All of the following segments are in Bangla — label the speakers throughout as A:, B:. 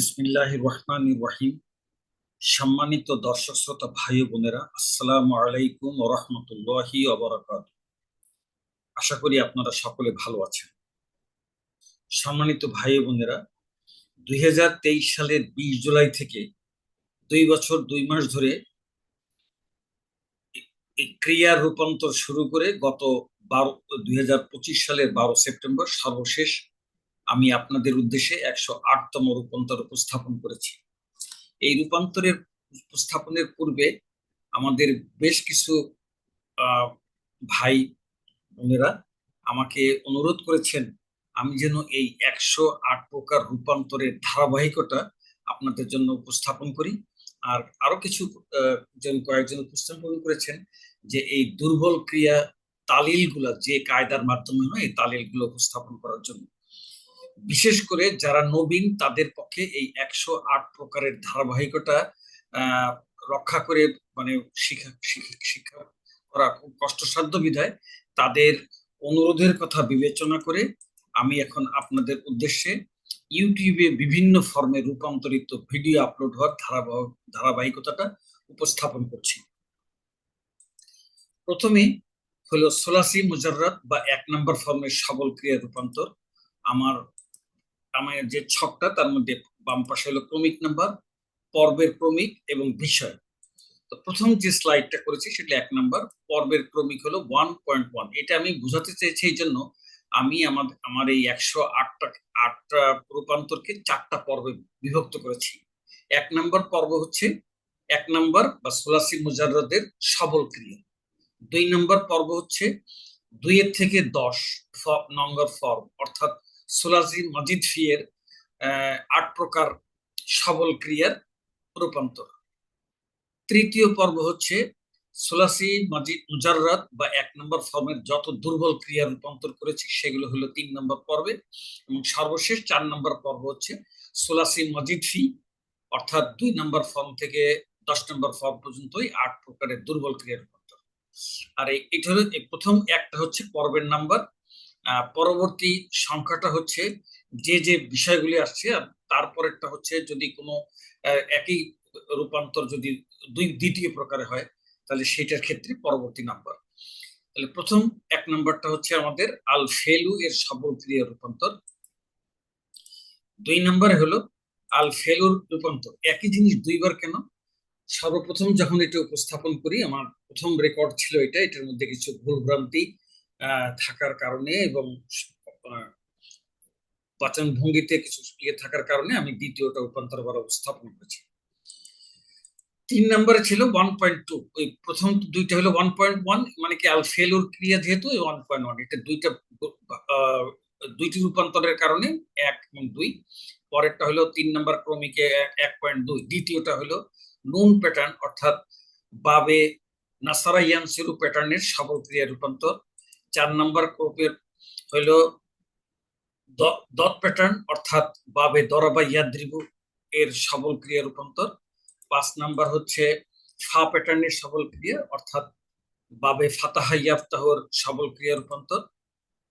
A: বিসমিল্লাহ রহমান রহিম। সম্মানিত দর্শক, শ্রোতা, ভাই বোনেরা, আসসালামু আলাইকুম রহমতুল্লাহি অবরাকাত আশা করি আপনারা সকলে ভালো আছেন। সম্মানিত ভাই বোনেরা, দুই হাজার তেইশ সালের বিশ জুলাই থেকে দুই বছর, দুই মাস ধরে ক্রিয়ার রূপান্তর শুরু করে গত বারো, দুই সালের বারো সেপ্টেম্বর সর্বশেষ আমি আপনাদের উদ্দেশ্যে একশো আটতম রূপান্তর উপস্থাপন করেছি। এই রূপান্তরের উপস্থাপনের পূর্বে আমাদের বেশ কিছু ভাই বোনেরা আমাকে অনুরোধ করেছেন, আমি যেন এই একশো আট প্রকার রূপান্তরের ধারাবাহিকতা আপনাদের জন্য উপস্থাপন করি। আর আরও কিছু জন কয়েকজন উপস্থাপন করেছেন যে এই দুর্বল ক্রিয়া তালিলগুলা যে কায়দার মাধ্যমে হয় এই তালিলগুলো উপস্থাপন করার জন্য। বিশেষ করে যারা নবীন, তাদের পক্ষে এই একশো আট প্রকারের ধারাবাহিকতা রক্ষা করে মানে শিক্ষা শিক্ষা করা খুব কষ্টসাধ্য বিধায় তাদের অনুরোধের কথা বিবেচনা করে আমি এখন আপনাদের উদ্দেশ্যে ইউটিউবে বিভিন্ন ফর্মে রূপান্তরিত ভিডিও আপলোড হওয়ার ধারাবাহিকতাটা উপস্থাপন করছি। প্রথমে হলো সোলাসি মুজাররাত বা এক নম্বর ফর্মের সবল ক্রিয়া রূপান্তর। আমার আমার যে ছকটা, তার মধ্যে বাম পাশে হলো ক্রমিক নাম্বার, পর্বের ক্রমিক এবং বিষয়। তো প্রথম যে স্লাইডটা করেছি, সেটা এক নাম্বার, পর্বের ক্রমিক হলো ওয়ান পয়েন্ট ওয়ান এটা আমি বুঝাতে চেয়েছি এই জন্য আমি আমার আমার এই একশো আটটা আটটা রূপান্তরকে চারটা পর্বে বিভক্ত করেছি। এক নম্বর পর্ব হচ্ছে, এক নম্বর বা সোলাসি মুজারদের সবল ক্রিয়া। দুই নম্বর পর্ব হচ্ছে, দুইয়ের থেকে দশ নম্বর ফর্ম অর্থাৎ সোলাজি মজিদ ফিয়ের আট প্রকার সবল ক্রিয়ার রূপান্তর। তৃতীয় পর্ব হচ্ছে সোলাসি মাজিদ মুজাররাত বা এক নম্বর ফর্মের যত দুর্বল ক্রিয়া রূপান্তর করেছি, সেগুলো হলো তিন নম্বর পর্বে এবং সর্বশেষ চার নম্বর পর্ব হচ্ছে সোলাসি মজিদ ফি, অর্থাৎ দুই নম্বর ফর্ম থেকে দশ নম্বর ফর্ম পর্যন্তই আট প্রকারের দুর্বল ক্রিয়া রূপান্তর। আর এটা হলো প্রথম একটা হচ্ছে পর্বের নাম্বার পরবর্তী সংখ্যাটা হচ্ছে যে যে বিষয়গুলি আসছে তারপরেরটা হচ্ছে যদি কোনো একই রূপান্তর যদি দুই, দ্বিতীয় প্রকারে হয়, তাহলে সেটার ক্ষেত্রে পরবর্তী নাম্বার। তাহলে প্রথম এক নাম্বারটা হচ্ছে আমাদের আল ফেলু এর সবল ক্রিয়া রূপান্তর। দুই নম্বরে হলো আল ফেলুর রূপান্তর। একই জিনিস দুইবার কেন? সর্বপ্রথম যখন এটা উপস্থাপন করি, আমার প্রথম রেকর্ড ছিল এটা, এটার মধ্যে কিছু ভুলভ্রান্তি থাকার কারণে এবং বাচন ভঙ্গিতে কিছু ইয়ে থাকার কারণে আমি দ্বিতীয়টা রূপান্তর আবার উপস্থাপন করেছি। তিন নম্বরে ছিল ওয়ান পয়েন্ট টু ওই প্রথম দুইটা হলো ওয়ান পয়েন্ট ওয়ান মানে কি আল ফেলুর ক্রিয়া যেহেতু ওয়ান পয়েন্ট ওয়ান এটা দুইটা দুইটি রূপান্তরের কারণে এক এবং দুই। পরেরটা হলো তিন নম্বর ক্রমিকে এক পয়েন্ট দুই, দ্বিতীয়টা হলো নুন প্যাটার্ন অর্থাৎ বাবে নাসারা ইয়ানসিরু প্যাটার্নের সবল ক্রিয়া রূপান্তর। চার নম্বর গ্রুপের হইল দত প্যাটার্ন, অর্থাৎ বাবে দরাবা ইয়াদ্রিবু এর সবল ক্রিয়া রূপান্তর। পাঁচ নাম্বার হচ্ছে ফা প্যাটার্নের সবল ক্রিয়া, অর্থাৎ বাবে ফাতাহা ইয়াফতাহর সবল ক্রিয়া রূপান্তর।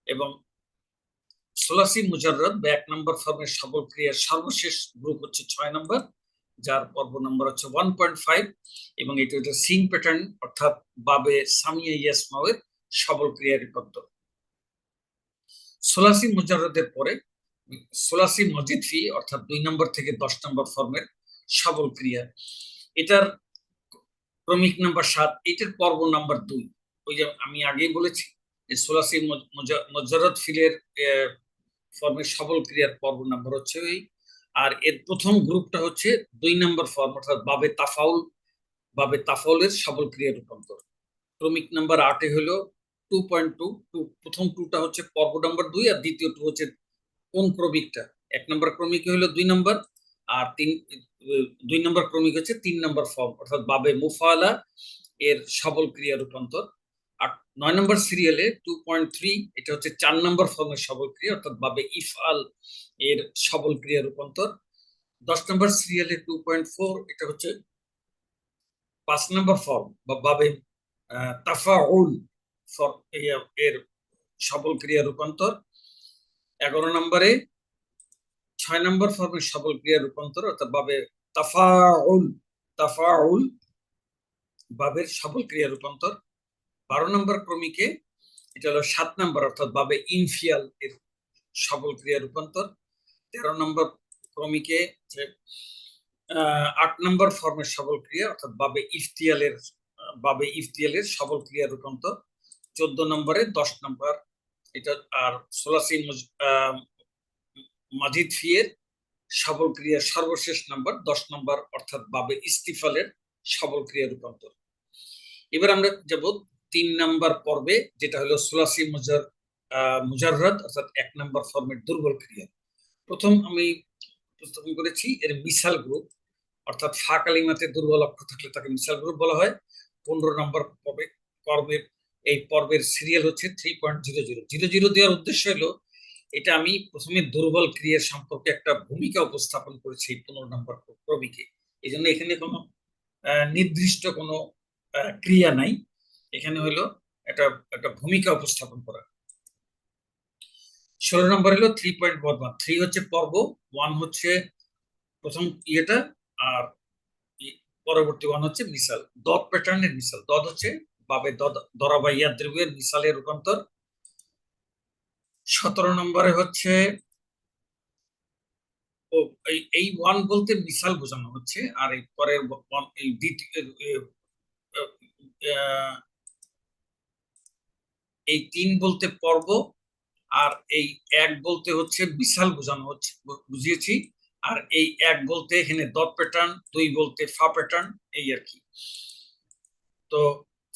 A: এবং সোলাসি মুজাররদ বা এক নম্বর ফর্মের সবল ক্রিয়ার সর্বশেষ গ্রুপ হচ্ছে ছয় নম্বর, যার পর্ব নম্বর হচ্ছে ওয়ান পয়েন্ট ফাইভ। এবং এটি হচ্ছে সিং প্যাটার্ন, অর্থাৎ বাবে সামিয়া ইয়াসমাওয়ের সবল ক্রিয়া রূপান্তর সোলাসি মুজারদের পরে সোলাসি মজিদ ফি, অর্থাৎ দুই নম্বর থেকে দশ নম্বর ফর্মের সবল ক্রিয়া এটার ক্রমিক নাম্বার সাত, এটার পর্ব নাম্বার দুই। ওই যে আমি আগেই বলেছি যে সোলাসি মজারত ফিলের ফর্মের সবল ক্রিয়ার পর্ব নাম্বার হচ্ছে ওই। আর এর প্রথম গ্রুপটা হচ্ছে দুই নম্বর ফর্ম, অর্থাৎ বাবে তাফাউল, বাবে তাফাউলের সবল ক্রিয়া রূপান্তর। ক্রমিক নাম্বার আটে হলো টু পয়েন্ট টু টু প্রথম টুটা হচ্ছে পর্ব নাম্বার দুই আর দ্বিতীয় টু হচ্ছে কোন ক্রমিকটা? এক নম্বর ক্রমিক হলো দুই নম্বর আর তিন, দুই নম্বর ক্রমিক হচ্ছে তিন নম্বর ফর্ম অর্থাৎ বাবে মুফালা এর সবল ক্রিয়া রূপান্তর। আর নয় নম্বর সিরিয়ালে টু পয়েন্ট থ্রি এটা হচ্ছে চার নম্বর ফর্মের সবল ক্রিয়া, অর্থাৎ বাবে ইফআল এর সবল ক্রিয়া রূপান্তর। দশ নম্বর সিরিয়ালে টু পয়েন্ট ফোর এটা হচ্ছে পাঁচ নম্বর ফর্ম বা বাবে তাফাউল এর সবল ক্রিয়া রূপান্তর। এগারো নম্বরে, ছয় নম্বর ফর্মের সবল ক্রিয়া রূপান্তর, অর্থাৎ বাবে তাফাউল তাফাউল, বাবের সবল ক্রিয়া রূপান্তর। বারো নম্বর ক্রমিকে, এটা হলো সাত নম্বর, অর্থাৎ বাবে ইনফিয়াল এর সবল ক্রিয়া রূপান্তর। তেরো নম্বর ক্রমিকে আট নম্বর ফর্মের সবল ক্রিয়া, অর্থাৎ বাবে ইফতিয়ালের বাবে ইফতিয়ালের সবল ক্রিয়া রূপান্তর। চোদ্দ নম্বরে, দশ নম্বর, এটা আর সোলাসি মাজিদ ফিয়ের সবল ক্রিয়ার সর্বশেষ নম্বর, দশ নম্বর অর্থাৎ বাবে ইস্তিফালের সবল ক্রিয়া রূপান্তর। এবার আমরা যাব তিন নম্বর পর্বে, যেটা হলো সোলাসি মুজার মুজাররাদ, অর্থাৎ এক নম্বর ফর্মের দুর্বল ক্রিয়া। প্রথম আমি উপস্থাপন করেছি এর মিসাল গ্রুপ, অর্থাৎ ফা কালিমাতে দুর্বল অক্ষর থাকলে তাকে মিসাল গ্রুপ বলা হয়। পনেরো নম্বর পর্বে পর্বের এই পর্বের সিরিয়াল হচ্ছে three point zero zero zero zero দেওয়ার উদ্দেশ্য হলো, এটা আমি প্রথমে দুর্বল ক্রিয়ার সম্পর্কে একটা ভূমিকা উপস্থাপন করেছি এই পনেরো নম্বর ক্রমিকে এই জন্য এখানে কোনো নির্দিষ্ট কোনো ক্রিয়া নাই। এখানে হলো একটা একটা ভূমিকা উপস্থাপন করা। ষোলো নম্বর হলো থ্রি পয়েন্ট ওয়ান থ্রি হচ্ছে পর্ব ওয়ান হচ্ছে প্রথম ইয়েটা, আর পরবর্তী ওয়ান হচ্ছে মিসাল দত প্যাটার্নের মিসাল দত হচ্ছে বাবে দদ- দরা বা ইয়াদ দ্রব্যের মিসালের রূপান্তর। সতেরো নম্বরে হচ্ছে এই ওয়ান বলতে মিসাল বোঝানো হচ্ছে, আর এই পরের এই এই তিন বলতে পর্ব, আর এই এক বলতে হচ্ছে বিশাল বোঝানো হচ্ছে বুঝিয়েছি, আর এই এক বলতে এখানে দত প্যাটার্ন দুই বলতে ফা প্যাটার্ন এই আর কি। তো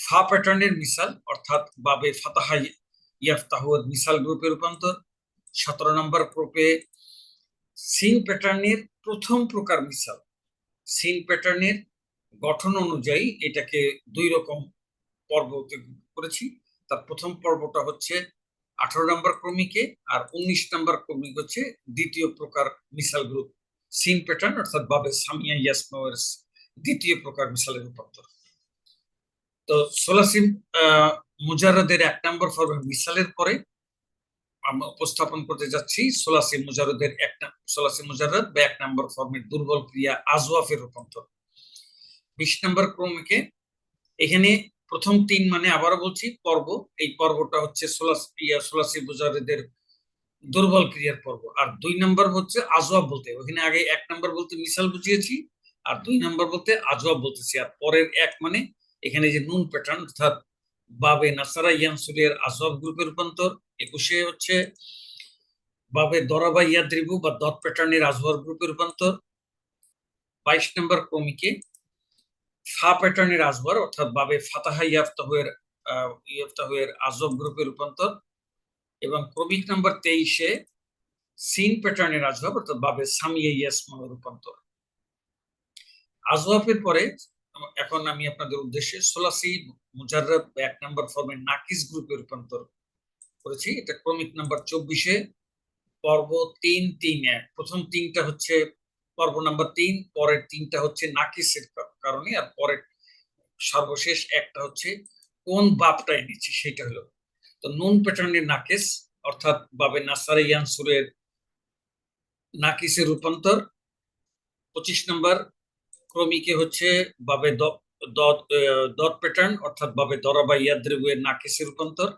A: ফা প্যাটার্নের মিসাল, অর্থাৎ বাবে ফাতাহা ইয়াফতাহুর মিসাল গ্রুপে রূপান্তর। সতেরো নম্বর গ্রুপে সিন প্যাটার্নের প্রথম প্রকার মিসাল। সিন প্যাটার্নের গঠন অনুযায়ী এটাকে দুই রকম পর্বতে করেছি। তার প্রথম পর্বটা হচ্ছে আঠারো নম্বর ক্রমিকে আর উনিশ নম্বর ক্রমিক হচ্ছে দ্বিতীয় প্রকার মিসাল গ্রুপ। সিন প্যাটার্ন, অর্থাৎ বাবে সামিয়া ইয়াসমাওয়ের দ্বিতীয় প্রকার মিসালের রূপান্তর। তো সোলাসিম মুজারদের এক নম্বর ফর্মের মিসালের পরে আমরা উপস্থাপন করতে যাচ্ছি সোলাসি মুজারদের এক না- সোলাসি মুজারদ বা এক নম্বর ফর্মের দুর্বল ক্রিয়া আজওয়াফের রূপান্তর। বিশ নম্বর ক্রমিকে এখানে প্রথম তিন মানে আবারও বলছি পর্ব, এই পর্বটা হচ্ছে সোলাস, ইয়া সোলাসি মুজারদের দুর্বল ক্রিয়ার পর্ব। আর দুই নম্বর হচ্ছে আজওয়াব বলতে, ওখানে আগে এক নম্বর বলতে মিসাল বুঝিয়েছি, আর দুই নম্বর বলতে আজওয়াব বলতেছি, আর পরের এক মানে এখানে যে নুন প্যাটার্ন অর্থাৎ বাবে নাসারা ইয়ানসুরের আজওয়াব গ্রুপের রূপান্তর, একুশে হচ্ছে বাবে দরাবা ইয়াদ্রিবু বা দত প্যাটার্নের আজওয়াব গ্রুপের রূপান্তর, বাইশ নম্বর ক্রমিকে ফা প্যাটার্নের আজবার অর্থাৎ বাবে ফাতাহা ইয়াফতাহের ইয়াফতাহের আজব গ্রুপের রূপান্তর এবং ক্রমিক নাম্বার তেইশে সিন প্যাটার্নের আজহাব অর্থাৎ বাবে সামিয়া ইয়াসমা রূপান্তর। আজওয়াফের পরে এখন আমি আপনাদের উদ্দেশ্যে সোলাসি মুজাররব এক নাম্বার ফর্মের নাকিস গ্রুপে রূপান্তর করেছি। এটা ক্রমিক নাম্বার চব্বিশে। পর্ব তিন তিন, এক। প্রথম তিনটা হচ্ছে পর্ব নাম্বার তিন, পরের তিনটা হচ্ছে নাকিসের কারণে, আর পরের সর্বশেষ একটা হচ্ছে কোন বাপটা এনেছি সেটা হলো। তো নুন প্যাটার্নের নাকিস, অর্থাৎ বাবে নাসারে ইয়ানসুরের নাকিসের রূপান্তর। পঁচিশ নম্বর ক্রমিকে হচ্ছে বাবে দত প্যাটার্ন অর্থাৎ বাবে দরাবা ইয়াদ্রিবের নাকিসের রূপান্তর।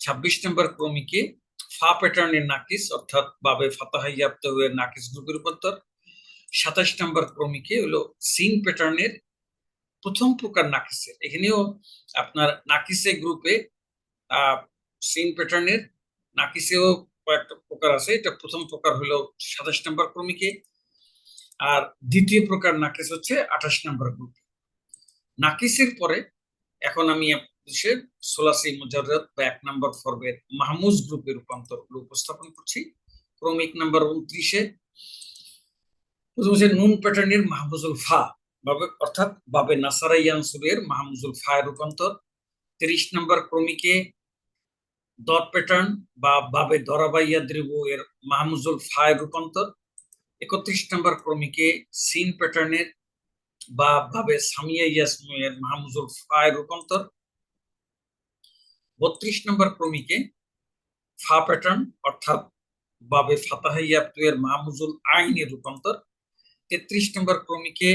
A: ছাব্বিশ নম্বর ক্রমিকে ফা প্যাটার্নের নাকিস, অর্থাৎ বাবে ফাতাহাইয়াপ্ত নাকিস গ্রুপের রূপান্তর। সাতাশ নম্বর ক্রমিকে হলো সিন প্যাটার্নের প্রথম প্রকার নাকিসের। এখানেও আপনার নাকিসে গ্রুপে সিন প্যাটার্নের নাকিসেও কয়েকটা প্রকার আছে। এটা প্রথম প্রকার হলো সাতাশ নম্বর ক্রমিকে আর দ্বিতীয় প্রকার নাকিস হচ্ছে আঠাশ নম্বর গ্রুপ। নাকিসের পরে এখন আমি সোলাসি মুজাররদ বা এক নম্বর ফর্মের মাহমুজ গ্রুপের রূপান্তরগুলো উপস্থাপন করছি। ক্রমিক নাম্বার উনত্রিশে, প্রথম হচ্ছে নুন প্যাটার্নের মাহমুজুল ফা, বাবে অর্থাৎ বাবে নাসারা ইয়ানসুরের মাহমুজুল ফা রূপান্তর। তিরিশ নম্বর ক্রমিকে দত প্যাটার্ন বা বাবে দরাবাইয়া দ্রিব এর মাহমুজুল ফা রূপান্তর। একত্রিশ নম্বর ক্রমিকে সিন প্যাটার্নের বা ভাবে সামিয়া ইয়াসমুয়ের মাহমুজুল ফা এর রূপান্তর। বত্রিশ নম্বর ক্রমিকে ফা প্যাটার্ন অর্থাৎ বাবে ফাতাহাইয়াপ্তু এর মাহমুজুল আইনের রূপান্তর। তেত্রিশ নম্বর ক্রমিকে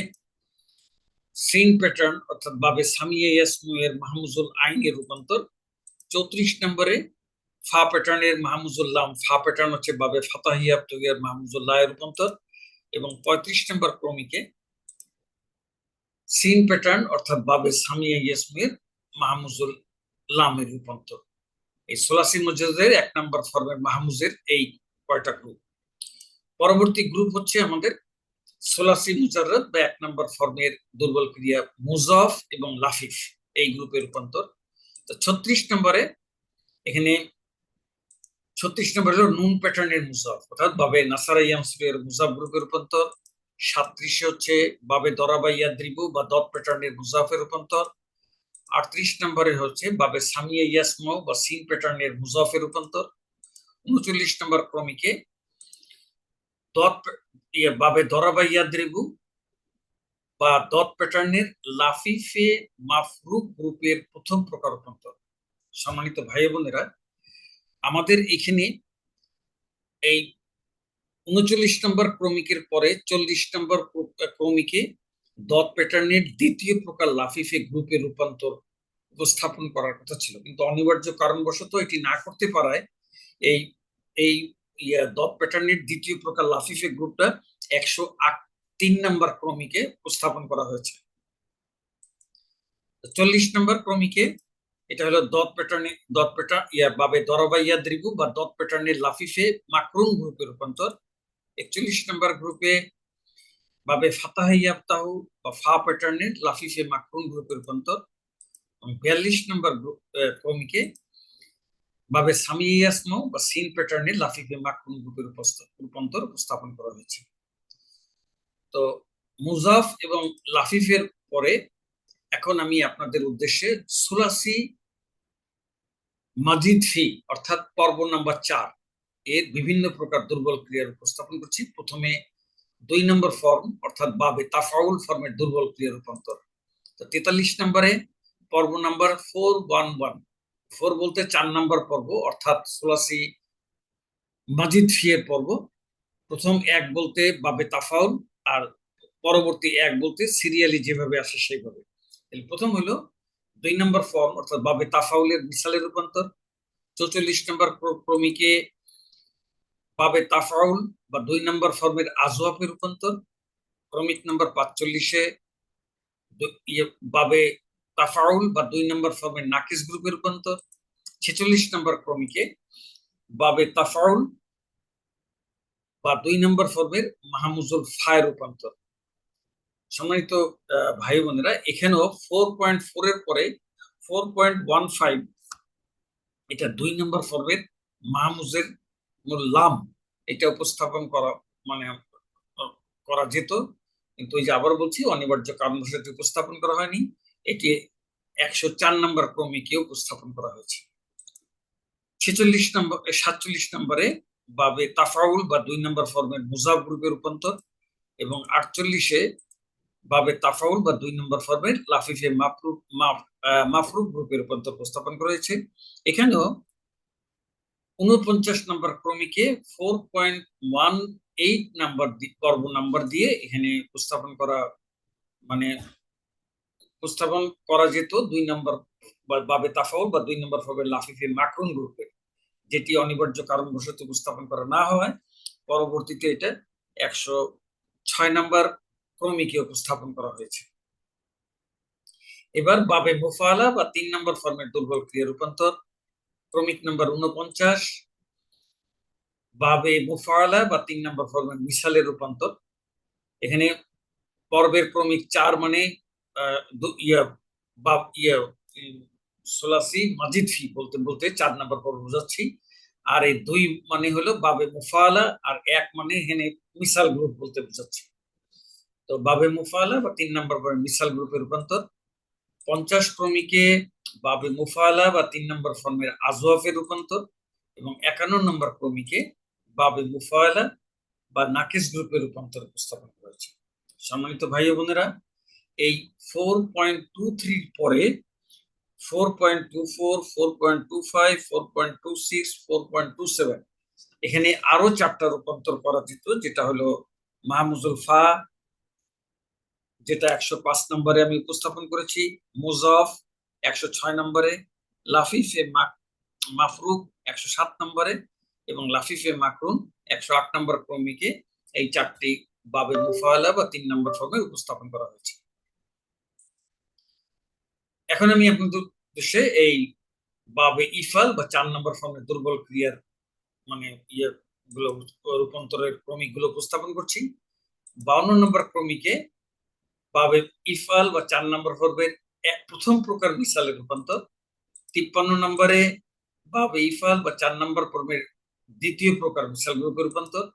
A: সিন প্যাটার্ন অর্থাৎ বাবে সামিয়া ইয়াসমু এর মাহমুজুল আইনের রূপান্তর। চৌত্রিশ নম্বরে ফা প্যাটার্নের মাহমুজুল্লাহ ফা প্যাটার্ন হচ্ছে বাবে ফাতাহিয়াপ্তু এর মাহমুজুল্লাহ রূপান্তর এবং পঁয়ত্রিশ নম্বর ক্রমিকে সিন প্যাটার্ন অর্থাৎ বাবে সামিয়া ইয়াসমুয়ের মাহমুজুল লামের রূপান্তর। এই সোলাসি মুজাদের এক নম্বর ফর্মের মাহমুজের এই কয়টা গ্রুপ পরবর্তী গ্রুপ হচ্ছে আমাদের সোলাসি মুজাররদ বা এক নম্বর ফর্মের দুর্বল ক্রিয়া মুজফ এবং লাফিফ এই গ্রুপের রূপান্তর। তো ছত্রিশ নম্বরে এখানে ছত্রিশ নম্বর হলো নুন প্যাটার্নের মুজাফ অর্থাৎ বাবে নাসারা মুজাফ গ্রুপের রূপান্তর সাত্রিশে হচ্ছে বাবে দরাবাইয়া দ্রিবু বা দত প্যাটার্নের মুজাফের রূপান্তর, আটত্রিশ নম্বরে হচ্ছে বাবে সামিয়া ইয়াসমো বা সিন প্যাটার্নের মুজাফের রূপান্তর, উনচল্লিশ নম্বর ক্রমিকে দত ইয়ে বাবে দরাবাইয়া দ্রিবু বা দত প্যাটার্নের লাফিফে মাফরুক গ্রুপের প্রথম প্রকার রূপান্তর। সম্মানিত ভাই বোনেরা আমাদের এখানে এই উনচল্লিশ নম্বর ক্রমিকের পরে চল্লিশ নম্বর ক্রমিকে দত প্যাটার্নের দ্বিতীয় প্রকার লাফিফে গ্রুপে রূপান্তর উপস্থাপন করার কথা ছিল। কিন্তু অনিবার্য কারণবশত এটি না করতে পারায় এই এই দত প্যাটার্নের দ্বিতীয় প্রকার লাফিফে গ্রুপটা একশো আট তিন নম্বর ক্রমিকে উপস্থাপন করা হয়েছে। চল্লিশ নম্বর ক্রমিকে এটা হলো দত প্যাটার্নে দত প্যাটার্ন ইয়া বাবে দরবাইয়া দ্রিবু বা দত প্যাটার্নের লাফিফে মাকরুন গ্রুপে রূপান্তর। একচল্লিশ নম্বর গ্রুপে বাবে ফাতাহিয়াবতাহু বা ফা প্যাটার্নের লাফিফে মাকরুন গ্রুপে রূপান্তর। বিয়াল্লিশ নম্বর ক্রমিকে বাবে সামিয়াসমো বা সিন প্যাটার্নের লাফিফে মাকরুন গ্রুপের রূপান্তর উপস্থাপন করা হয়েছে। তো মুজাফ এবং লাফিফের পরে এখন আমি আপনাদের উদ্দেশ্যে সুলাসি মাজিদ ফি অর্থাৎ পর্ব নাম্বার চার এর বিভিন্ন প্রকার দুর্বল ক্রিয়ার উপস্থাপন করছি। প্রথমে দুই নম্বর ফর্ম অর্থাৎ বাবে তাফাউল ফর্মের দুর্বল ক্রিয়া রূপান্তর। তো তেতাল্লিশ নম্বরে পর্ব number four one one four বলতে চার নম্বর পর্ব, অর্থাৎ সোলাসি মাজিদ ফিয়ের পর্ব। প্রথম এক বলতে বাবে তাফাউল, আর পরবর্তী এক বলতে সিরিয়ালি যেভাবে আসে সেইভাবে। প্রথম হলো দুই নম্বর ফর্ম অর্থাৎ বাবে তাফাউলের মিসালের রূপান্তর। চৌচল্লিশ নম্বর ক্রমিকে বাবে তাফাউল বা দুই নম্বর ফর্মের আজওয়াফের রূপান্তর। ক্রমিক নম্বর পাঁচচল্লিশে ইয়ে, বাবে তাফাউল বা দুই নম্বর ফর্মের নাকিস গ্রুপের রূপান্তর। ছেচল্লিশ নম্বর ক্রমিকে বাবে তাফাউল বা দুই নম্বর ফর্মের মাহমুজুল ফায়ের রূপান্তর। সম্মানিত ভাই বোনেরা এখানেও ফোর পয়েন্ট ফোর এর পরে ফোর পয়েন্ট ওয়ান ফাইভ এটা দুই নম্বর ফর্মের মাহমুজের লাম, এটা উপস্থাপন করা মানে করা যেত। কিন্তু ওই যে আবার বলছি, অনিবার্য কারণ কারণবশত উপস্থাপন করা হয়নি। এটি একশো চার নম্বর ক্রমিকে উপস্থাপন করা হয়েছে। ছেচল্লিশ নম্বর সাতচল্লিশ নম্বরে বাবে তাফাউল বা দুই নম্বর ফর্মের মুজাব গ্রুপের রূপান্তর এবং আটচল্লিশে বাবে তাফাউল বা দুই নম্বর ফর্মের লাফিফে মাফরুক মাফরুক গ্রুপের রূপান্তর উপস্থাপন করেছে এখানেও উনপঞ্চাশ নম্বর ক্রমিকে four point one eight number পর্ব নাম্বার দিয়ে এখানে উপস্থাপন করা মানে উপস্থাপন করা যেত দুই নম্বর বাবে তাফাউল বা দুই নম্বর ফর্মের লাফিফে মাকরুন গ্রুপের যেটি অনিবার্য কারণবশত উপস্থাপন করা না হয়। পরবর্তীতে এটা একশো ছয় নম্বর ক্রমিকে উপস্থাপন করা হয়েছে। এবার বাবে মুফালা বা তিন নম্বর ফর্মের দুর্বল ক্রিয়া রূপান্তর, ক্রমিক নম্বর উনপঞ্চাশ বাবে মুফালা বা তিন নম্বর ফর্মের মিসালের রূপান্তর। এখানে পর্বের ক্রমিক চার মানে সোলাসি, মাজিদ ফি বলতে বলতে চার নম্বর পর্ব বোঝাচ্ছি। আর এই দুই মানে হলো বাবে মুফালা আর এক মানে এখানে মিসাল গ্রুপ বলতে বোঝাচ্ছি। তো বাবে মুফালা বা তিন নম্বর মিসাল গ্রুপের রূপান্তর। পঞ্চাশ ক্রমিকে বাবে মুফালা বা তিন নম্বর ফর্মের আজওয়াফের রূপান্তর এবং একান্ন নম্বর ক্রমিকে বাবে মুফালা বা নাকিস গ্রুপের রূপান্তর উপস্থাপন করেছে। সম্মানিত ভাই বোনেরা, এই ফোর পয়েন্ট টু থ্রির পরে four point two four four point two five, four point two six, four point two seven. এখানে আরও চারটা রূপান্তর করা যেত, যেটা হলো মাহমুজুল ফা যেটা একশো পাঁচ নম্বরে আমি উপস্থাপন করেছি, মুজফ একশো ছয় নম্বরে, লাফিফে মাফরুক একশো সাত নম্বরে এবং লাফিফে মাকরুন একশো আট নম্বর ক্রমিকে এই চারটি বাবে মুফালা বা তিন নম্বর ফর্মে উপস্থাপন করা হয়েছে। এখন আমি আপনাদের উদ্দেশ্যে এই বাবে ইফাল বা চার নম্বর ফর্মের দুর্বল ক্রিয়ার মানে ইয়ে গুলো রূপান্তরের ক্রমিকগুলো উপস্থাপন করছি। বাউন্ন নম্বর ক্রমিকে বাবে ইফাল বা চার নম্বর ফর্মের এক প্রথম প্রকার মিসালের রূপান্তর। তিপ্পান্ন নম্বরে বাবে ইফাল বা চার নম্বর ফর্মের দ্বিতীয় প্রকার মিসাল রূপান্তর।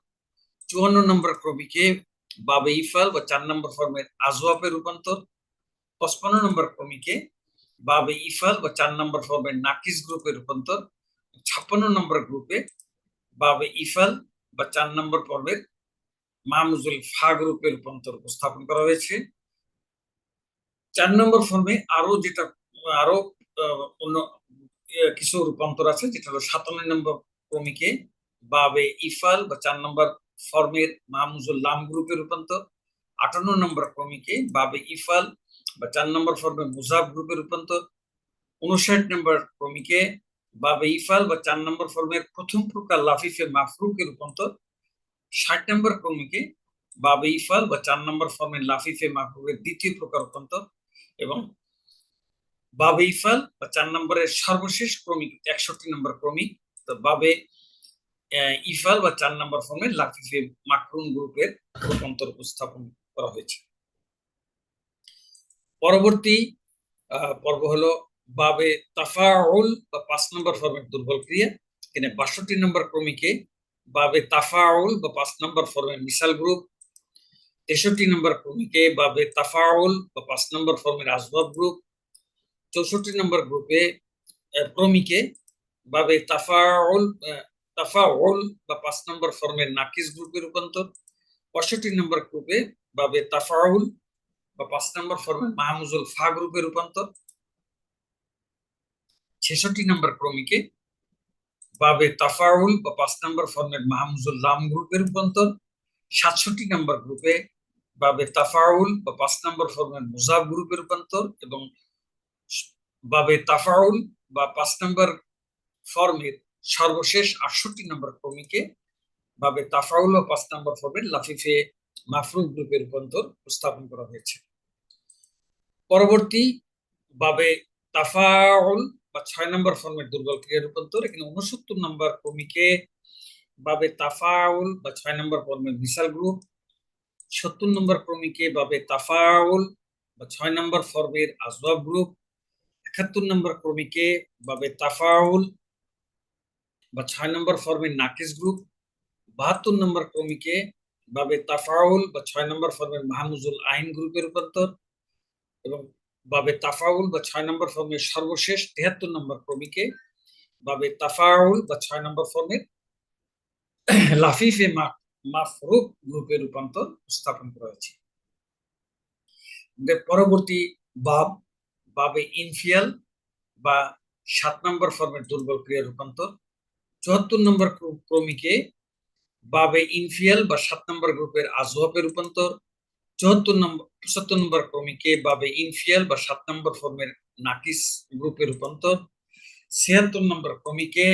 A: চুয়ান্ন নম্বর ক্রমিকে বাবে ইফাল বা চার নম্বর ফর্মের আজওয়াপের রূপান্তর। পঁচপান্ন নম্বর ক্রমিকে বাবে ইফাল বা চার নম্বর ফর্মের নাকিস গ্রুপের রূপান্তর। ছাপ্পান্ন নম্বর গ্রুপে বাবে ইফাল বা চার নম্বর পর্বের মাহমুজুল ফা গ্রুপের রূপান্তর উপস্থাপন করা হয়েছে। চার নম্বর ফর্মে আরও যেটা, আরও অন্য কিছু রূপান্তর আছে, যেটা হলো সাতান্ন নম্বর ক্রমিকে বাবে ইফাল বা চার নম্বর ফর্মের মাহমুজুল লাম গ্রুপে রূপান্তর, আটান্ন নম্বর ক্রমিকে বাবে ইফাল বা চার নম্বর ফর্মে মুজাব গ্রুপে রূপান্তর উনষাট নম্বর ক্রমিকে বাবে ইফাল বা চার নম্বর ফর্মের প্রথম প্রকার লাফিফে মাফরুকের রূপান্তর, ষাট নম্বর ক্রমিকে বাবে ইফাল বা চার নম্বর ফর্মের লাফিফে মাফরুকের দ্বিতীয় প্রকার রূপান্তর এবং বাবে ইফাল বা চার নম্বরের সর্বশেষ ক্রমিক, একষট্টি নম্বর ক্রমিক, তো বাবে ইফাল বা চার নম্বর ফর্মের লাফিফে মাকরুন গ্রুপের রূপান্তর উপস্থাপন করা হয়েছে। পরবর্তী পর্ব হলো বাবে তাফাউল বা পাঁচ নম্বর ফর্মের দুর্বল ক্রিয়া। এখানে বাষট্টি নম্বর ক্রমিকে বাবে তাফাউল বা পাঁচ নম্বর ফর্মের মিসাল গ্রুপ তেষট্টি নম্বর ক্রমিকে বাবে তাফাউল বা পাঁচ নম্বর ফর্মের আসবাব গ্রুপ চৌষট্টি নম্বর গ্রুপে ক্রমিকে বাবে তাফাউল তাফাউল বা পাঁচ নম্বর ফর্মের নাকিস গ্রুপের রূপান্তর, পঁয়ষট্টি নম্বর গ্রুপে বাবে তাফাউল বা পাঁচ নম্বর ফর্মের মাহমুজুল ফা গ্রুপের রূপান্তর, ছেষট্টি নম্বর ক্রমিকে বাবে তাফাউল বা পাঁচ নম্বর ফর্মের মাহমুজুল লাম গ্রুপের রূপান্তর, সাতষট্টি নম্বর গ্রুপে বাবে তাফাউল বা পাঁচ নম্বর ফর্মের মুজাব গ্রুপের রূপান্তর এবং বাবে তাফাউল বা পাঁচ নম্বর ফর্মের সর্বশেষ আটষট্টি নম্বর ক্রমিকে বাবে তাফাউল ও পাঁচ নম্বর ফর্মের লাফিফে মাফরুক গ্রুপের রূপান্তর উপস্থাপন করা হয়েছে। পরবর্তী বাবে তাফাউল বা ছয় নম্বর ফর্মের দুর্বল ক্রিয়া রূপান্তর এখানে উনসত্তর নম্বর ক্রমিকে বাবে তাফাউল বা ছয় নম্বর ফর্মের বিশাল গ্রুপ সত্তর নম্বর ক্রমিকে ভাবে তাফাউল বা ছয় নম্বর ফর্মের আজবাব গ্রুপ, একাত্তর নম্বর ক্রমিকে ভাবে তাফাউল বা ছয় নম্বর ফর্মের নাকিস গ্রুপ, বাহাত্তর নম্বর ক্রমিকে ভাবে তাফাউল বা ছয় নম্বর ফর্মের মাহমুজুল আইন গ্রুপের রূপান্তর এবং বাবে তাফাউল বা ছয় নম্বর ফর্মের সর্বশেষ তেহাত্তর নম্বর ক্রমিকে বাবে তাফাউল বা ছয় নম্বর ফর্মের লাফিফে মাফরুক গ্রুপের রূপান্তর স্থাপন করা হয়েছে পরবর্তী বাব, বাবে ইনফিয়াল বা সাত নম্বর ফর্মের দুর্বল ক্রিয়া রূপান্তর, চুয়াত্তর নম্বর ক্রমিকে বাবে ইনফিয়াল বা সাত নম্বর গ্রুপের আজহাবের রূপান্তর, চুয়াত্তর নম্বর, পঁচাত্তর নম্বর ক্রমিকে বাবে ইনফিয়াল বা সাত নম্বর ফর্মের নাকিস গ্রুপের রূপান্তর, ছিয়াত্তর নম্বর ক্রমিকে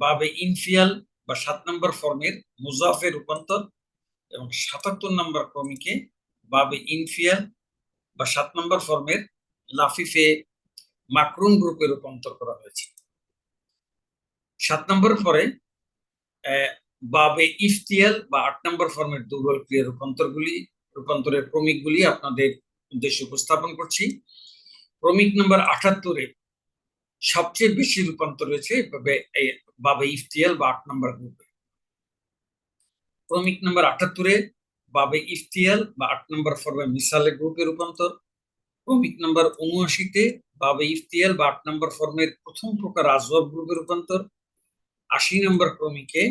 A: বাবে ইনফিয়াল বা সাত নম্বর ফর্মের মুজাফের রূপান্তর এবং সাতাত্তর নম্বর ক্রমিকে বাবে ইনফিয়াল বা সাত নম্বর ফর্মের লাফিফে মাকরুন গ্রুপে রূপান্তর করা হয়েছে। সাত নম্বর পরে বাবে ইফতিয়াল বা আট নম্বর ফর্মের দুর্বল ক্রিয়া রূপান্তরগুলি, রূপান্তরের ক্রমিকগুলি আপনাদের উদ্দেশ্যে উপস্থাপন করছি। ক্রমিক নম্বর আটাত্তরে সবচেয়ে বেশি রূপান্তর রয়েছে বাবে ইফতিয়াল বা আট নম্বর গ্রুপে ক্রমিক নম্বর আটাত্তরে বাবে ইফতিয়াল বা আট নম্বর ফর্মে মিসালে গ্রুপে রূপান্তর। ক্রমিক নম্বর উনআশিতে বাবে ইফতিয়াল বা আট নম্বর ফর্মের প্রথম প্রকার আজওয়াব গ্রুপে রূপান্তর। আশি নম্বর ক্রমিকে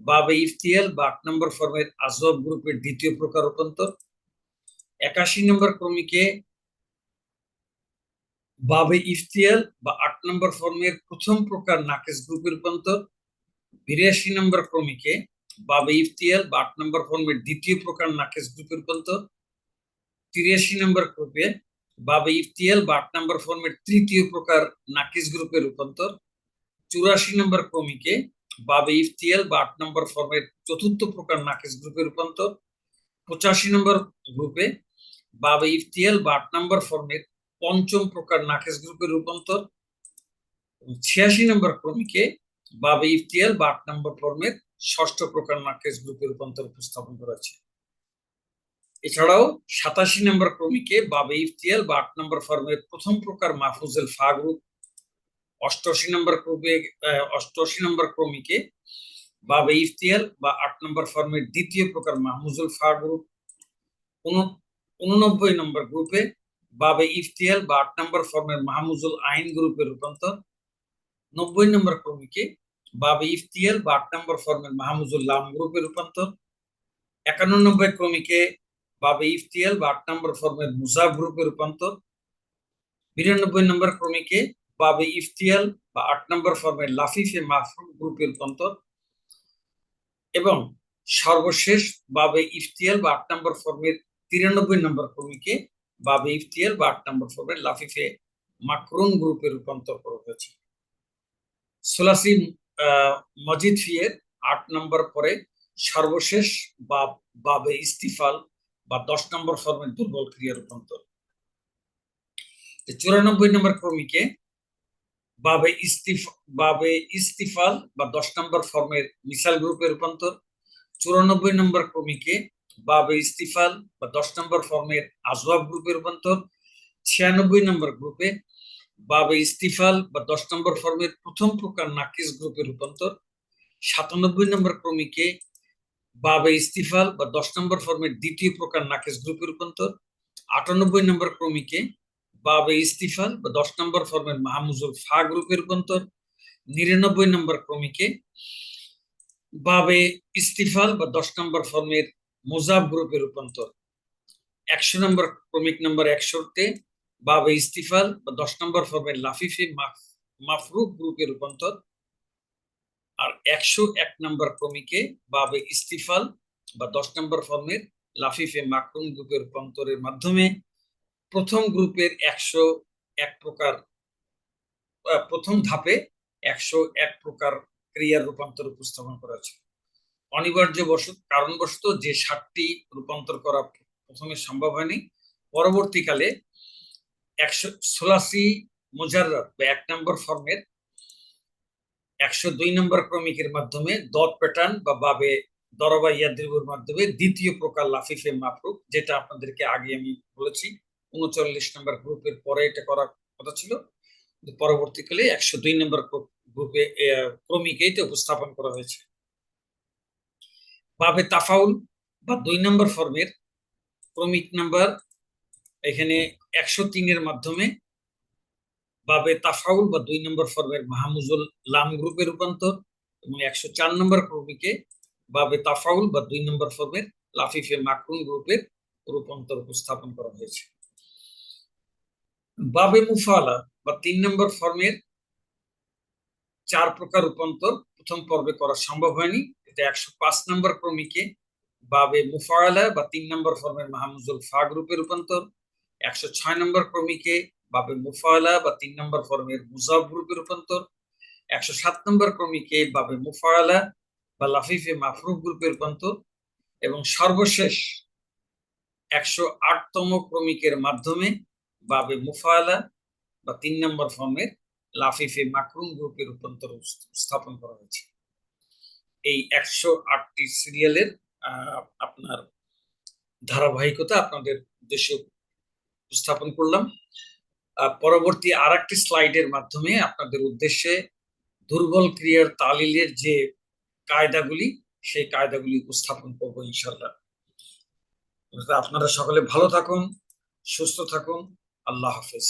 A: বাবে ইফতিয়াল বা আট নম্বর ফর্মের আজব গ্রুপের দ্বিতীয় প্রকার রূপান্তর। একাশি নম্বর ক্রমিকে বাবে ইফতিয়াল বা আট নম্বর ফর্মের প্রথম প্রকার নাকেশ গ্রুপের রূপান্তর, বিরাশি নম্বর ক্রমিকে বাবে ইফতিয়াল বা আট নম্বর ফর্মের দ্বিতীয় প্রকার নাকেশ গ্রুপে রূপান্তর, তিরাশি নম্বর গ্রুপে বাবে ইফতিয়াল বা আট নম্বর ফর্মের তৃতীয় প্রকার নাকিস গ্রুপের রূপান্তর, চুরাশি নম্বর ক্রমিকে বাবে ইফতিয়াল বা আট নম্বর ফর্মের চতুর্থ প্রকার নাকিস গ্রুপের রূপান্তর, পঁচাশি নম্বর গ্রুপে বাবে ইফতিয়াল বা আট নম্বর ফর্মের পঞ্চম প্রকার নাকেশ গ্রুপের রূপান্তর, ছিয়াশি নম্বর ক্রমিকে বাবে ইফতিয়াল বা আট নম্বর ফর্মের ষষ্ঠ প্রকার নাকেশ গ্রুপের রূপান্তর উপস্থাপন করেছে এছাড়াও সাতাশি নম্বর ক্রমিকে বাবে ইফতিয়াল বা আট নম্বর ফর্মের প্রথম প্রকার মাহফুজেল ফা গ্রুপ অষ্টআশি নম্বর গ্রুপে অষ্টআশি নম্বর ক্রমিকে বাবে ইফতিয়াল বা আট নম্বর ফর্মের দ্বিতীয় প্রকার মাহমুজুল ফা গ্রুপ উননব্বই নম্বর গ্রুপে বাবে ইফতিয়াল বা আট নম্বর ফর্মের মাহমুজুল আইন গ্রুপের রূপান্তর। নব্বই নম্বর ক্রমিকে বাবে ইফতিয়াল বা আট নম্বর ফর্মের মাহমুজুল লাম গ্রুপের রূপান্তর। একানব্বই ক্রমিকে বাবে ইফতিয়াল বা আট নম্বর ফর্মের মুসাফ গ্রুপের রূপান্তর। বিরানব্বই নম্বর ক্রমিকে বাবে ইফতিয়াল বা আট নম্বর ফর্মের লাফিফে মাহফুল গ্রুপের রূপান্তর। এবং সর্বশেষ বাবে ইফতিয়াল বা আট নম্বর ফর্মের তিরানব্বই নম্বর ক্রমিকে বাবে ইফতিয়াল বা আট নম্বর ফর্মের লাফিফে মাকরুন গ্রুপে রূপান্তর করা হয়েছে। সোলাসি মজিদ ফিয়ের আট নম্বর পরে সর্বশেষ বা বাবে ইস্তিফাল বা দশ নম্বর ফর্মের দুর্বল ক্রিয়া রূপান্তর। চুরানব্বই নম্বর ক্রমিকে বাবে ইস্তিফ, বাবে ইস্তিফাল বা দশ নম্বর ফর্মের মিসাল গ্রুপে রূপান্তর। চুরানব্বই নম্বর ক্রমিকে বাবে ইস্তিফাল বা দশ নম্বর ফর্মের আজওয়াব গ্রুপে রূপান্তর ছিয়ানব্বই নম্বর গ্রুপে বাবে ইস্তিফাল বা দশ নম্বর ফর্মের প্রথম প্রকার নাকিস গ্রুপে রূপান্তর, সাতানব্বই নম্বর ক্রমিকে বাবে ইস্তিফাল বা দশ নম্বর ফর্মের দ্বিতীয় প্রকার নাকিস গ্রুপে রূপান্তর, আটানব্বই নম্বর ক্রমিকে বাবে ইস্তিফাল বা দশ নম্বর ফর্মের মাহমুজুল ফা গ্রুপের রূপান্তর, নিরানব্বই নম্বর ক্রমিকে বাবে ইস্তিফাল বা দশ নম্বর ফর্মের মোজাব গ্রুপের রূপান্তর। একশো নম্বর ক্রমিক নম্বর একশোতে বাবে ইস্তিফাল বা দশ নম্বর ফর্মের লাফিফে মাফরুক গ্রুপের রূপান্তর। আর একশো এক নম্বর ক্রমিকে বাবে ইস্তিফাল বা দশ নম্বর ফর্মের লাফিফে মাকরুম গ্রুপের রূপান্তরের মাধ্যমে প্রথম গ্রুপের একশো এক প্রকার প্রথম ধাপে একশো এক প্রকার ক্রিয়ার রূপান্তর উপস্থাপন করা হয়েছে। অনিবার্য বশত কারণবশত যে ষাটটি রূপান্তর করা প্রথমে সম্ভব হয়নি, পরবর্তীকালে একশো সোলাসি মোজাররাত বা এক নম্বর ফর্মের একশো দুই নম্বর ক্রমিকের মাধ্যমে দত প্যাটার্ন বা বাবে দরবা ইয়াদ্রিবুর মাধ্যমে দ্বিতীয় প্রকার লাফিফে মাফরুক, যেটা আপনাদেরকে আগে আমি বলেছি, উনচল্লিশ নম্বর গ্রুপের পরে এটা করার কথা ছিল। পরবর্তীকালে একশো দুই নম্বর গ্রুপে ক্রমিকে এটা উপস্থাপন করা হয়েছে। বাবে তাফাউল বা দুই নম্বর ফর্মের ক্রমিক নাম্বার এখানে একশো তিনের মাধ্যমে বাবে তাফাউল বা দুই নম্বর ফর্মের মাহমুজুল লাম গ্রুপে রূপান্তর এবং একশো চার নম্বর ক্রমিকে বাবে তাফাউল বা দুই নম্বর ফর্মের লাফিফে মাকরুন গ্রুপের রূপান্তর উপস্থাপন করা হয়েছে। বাবে মুফালা বা তিন নম্বর ফর্মের চার প্রকার রূপান্তর। প্রথম পর্বে করা সম্ভব হয়নি। এটা একশো পাঁচ নম্বর ক্রমিকে বাবে মুফালা বা তিন নম্বর ফর্মের মাহমুজুল ফা গ্রুপে রূপান্তর। একশো ছয় নম্বর ক্রমিকে বাবে মুফালা বা তিন নম্বর ফর্মের মুজাব গ্রুপে রূপান্তর। একশো সাত নম্বর ক্রমিকে বাবে মুফালা বা লাফিফে মাফরুক গ্রুপে রূপান্তর। এবং সর্বশেষ একশো আটতম ক্রমিকের মাধ্যমে বাবে মুফালা বা তিন নম্বর ফর্মের লাফিফে মাকরুম গ্রুপে রূপান্তর স্থাপন করা হয়েছে। এই একশো আটটি সিরিয়ালের আপনার ধারাবাহিকতা আপনাদের উদ্দেশ্যে উপস্থাপন করলাম। পরবর্তী আর একটি স্লাইডের মাধ্যমে আপনাদের উদ্দেশ্যে দুর্বল ক্রিয়ার তালিলের যে কায়দাগুলি, সেই কায়দাগুলি উপস্থাপন করব ইনশাল্লাহ আপনারা সকলে ভালো থাকুন, সুস্থ থাকুন, আল্লাহ হাফেজ।